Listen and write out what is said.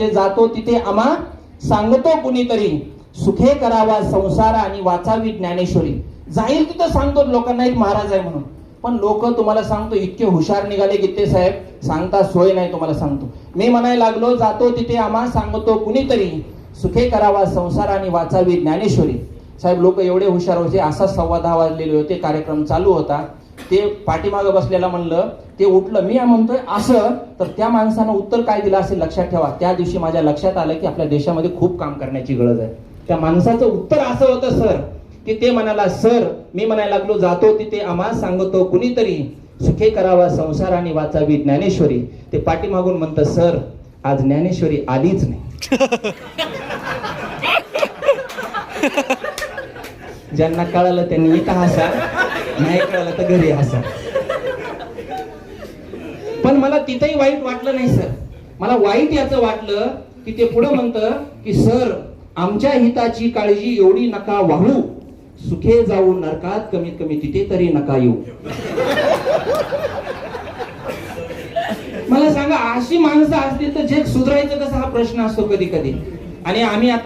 जे जातो तिथे आम्हा सांगतो कुणीतरी सुखे करावा संसार आणि वाचावी ज्ञानेश्वरी. जाईल तिथं सांगतो लोकांना एक महाराज आहे म्हणून. पण लोक तुम्हाला सांगतो इतके हुशार निघाले गीते साहेब सांगता सोय नाही तुम्हाला सांगतो. मी म्हणायला लागलो जातो तिथे आम्हा सांगतो कुणीतरी सुखे करावा संसार आणि वाचावी ज्ञानेश्वरी. साहेब लोक एवढे हुशार होते असा सव्वा दहा वाजलेले होते कार्यक्रम चालू होता. ते पाठीमागं बसलेला म्हणलं ते उठलं. मी म्हणतोय असं? तर त्या माणसानं उत्तर काय दिलं असेल लक्षात ठेवा. त्या दिवशी माझ्या लक्षात आलं की आपल्या देशामध्ये खूप काम करण्याची गरज आहे. त्या माणसाचं उत्तर असं होतं सर. की ते म्हणाला सर मी म्हणायला लागलो जातो तिथे आम्हा सांगतो कुणीतरी सुखे करावा संसाराने वाचावी ज्ञानेश्वरी. ते पाठीमागून म्हणतं सर आज ज्ञानेश्वरी आलीच नाही. ज्यांना कळालं त्यांनी इथं नाही कळलं तर घरी हसा पण मला तिथेही वाईट वाटलं नाही सर. मला वाईट याचं वाटलं की ते पुढे म्हणतं की सर आमच्या हिताची काळजी एवढी नका वाहू. सुखे जाऊ नरकात कमीत कमी तिथे तरी नका येऊ. मला सांगा अशी माणसं असतील तर जग सुधारायचं कसं हा प्रश्न असतो कधी कधी आणि आम्ही आता